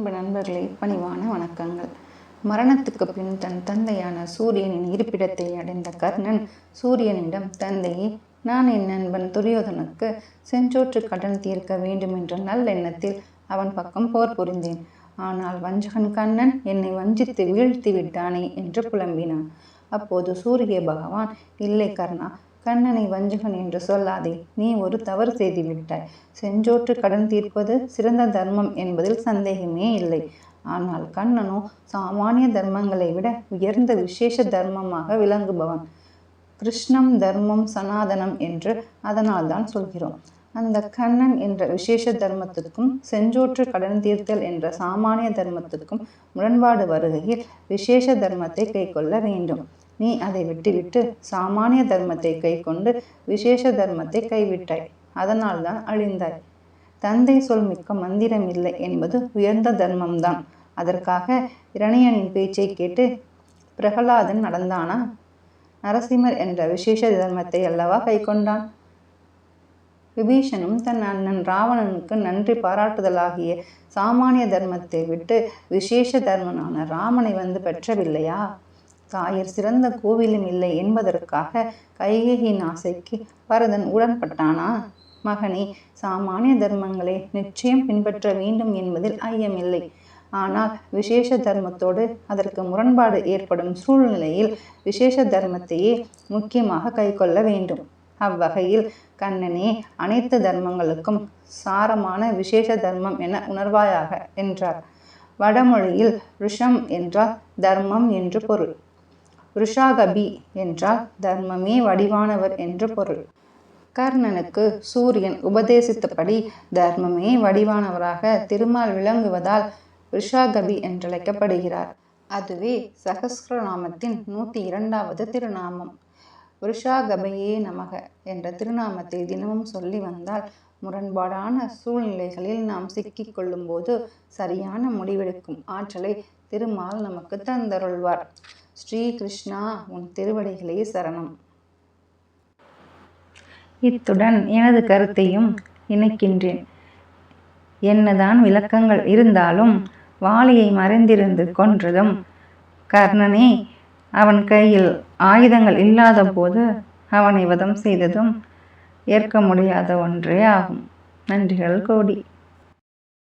அன்பு நண்பர்களே பணிவான வணக்கங்கள். மரணத்துக்கு பின் தன் தந்தையான சூரியனின் இருப்பிடத்தை அடைந்த கர்ணன் சூரியனிடம் தந்தையே நான் என் நண்பன் துரியோதனுக்கு செஞ்சோற்று கடன் தீர்க்க வேண்டும் என்ற நல்லெண்ணத்தில் அவன் பக்கம் போர் புரிந்தேன். ஆனால் வஞ்சகன் கண்ணன் என்னை வஞ்சித்து வீழ்த்தி விட்டானே என்று புலம்பினான். அப்போது சூரிய பகவான் இல்லை கர்ணா கண்ணனை வஞ்சகன் என்று சொல்லாதே நீ ஒரு தவறு செய்து விட்டாய் செஞ்சோற்று கடன் தீர்ப்பது சிறந்த தர்மம் என்பதில் சந்தேகமே இல்லை. ஆனால் கண்ணனோ சாமானிய தர்மங்களை விட உயர்ந்த விசேஷ தர்மமாக விளங்குபவன். கிருஷ்ணம் தர்மம் சனாதனம் என்று அதனால்தான் சொல்கிறோம். அந்த கண்ணன் என்ற விசேஷ தர்மத்துக்கும் செஞ்சோற்று கடன் தீர்த்தல் என்ற சாமானிய தர்மத்துக்கும் முரண்பாடு வருகையில் விசேஷ தர்மத்தை கைக்கொள்ள வேண்டும். நீ அதை விட்டுவிட்டு சாமானிய தர்மத்தை கை கொண்டு விசேஷ தர்மத்தை கைவிட்டாய். அதனால்தான் அழிந்தாய். தந்தை சொல் மிக்க மந்திரம் இல்லை என்பது உயர்ந்த தர்மம்தான். அதற்காக இரணியனின் பேச்சை கேட்டு பிரகலாதன் நடந்தானா? நரசிம்மர் என்ற விசேஷ தர்மத்தை அல்லவா கை கொண்டான் விபீஷனும் தன் அண்ணன் ராவணனுக்கு நன்றி பாராட்டுதலாகிய சாமானிய தர்மத்தை விட்டு விசேஷ தர்மனான ராமனை வந்து பெற்றவில்லையா? தாயர் சிறந்த கோவிலும் இல்லை என்பதற்காக கைகையின் ஆசைக்கு பரதன் உடன்பட்டானா? மகனே சாமானிய தர்மங்களை நிச்சயம் பின்பற்ற வேண்டும் என்பதில் ஐயமில்லை. ஆனால் விசேஷ தர்மத்தோடு அதற்கு முரண்பாடு ஏற்படும் சூழ்நிலையில் விசேஷ தர்மத்தையே முக்கியமாக கைக்கொள்ள வேண்டும். அவ்வகையில் கண்ணனே அனைத்து தர்மங்களுக்கும் சாரமான விசேஷ தர்மம் என உணர்வாயாக என்றார். வடமொழியில் ரிஷம் என்றால் தர்மம் என்று பொருள். ருஷாகபி என்றால் தர்மமே வடிவானவர் என்று பொருள். கர்ணனுக்கு சூரியன் உபதேசித்தபடி தர்மமே வடிவானவராக திருமால் விளங்குவதால் ரிஷாகபி என்றழைக்கப்படுகிறார். அதுவே சகஸ்கிரநாமத்தின் நூற்றி இரண்டாவது திருநாமம். ரிஷாகபையே நமக என்ற திருநாமத்தை தினமும் சொல்லி வந்தால் முரண்பாடான சூழ்நிலைகளில் நாம் சிக்கிக் கொள்ளும்போது சரியான முடிவெடுக்கும் ஆற்றலை திருமால் நமக்கு தந்தருள்வார். ஸ்ரீ கிருஷ்ணா உன் திருவடிகளே சரணம். இத்துடன் எனது கருத்தையும் இணைக்கின்றேன். என்னதான் விளக்கங்கள் இருந்தாலும் வாளியை மறைந்திருந்து கொன்றதும் கர்ணனே அவன் கையில் ஆயுதங்கள் இல்லாத போது அவனை வதம் செய்ததும் ஏற்க முடியாத ஒன்றே ஆகும். நன்றிகள் கோடி.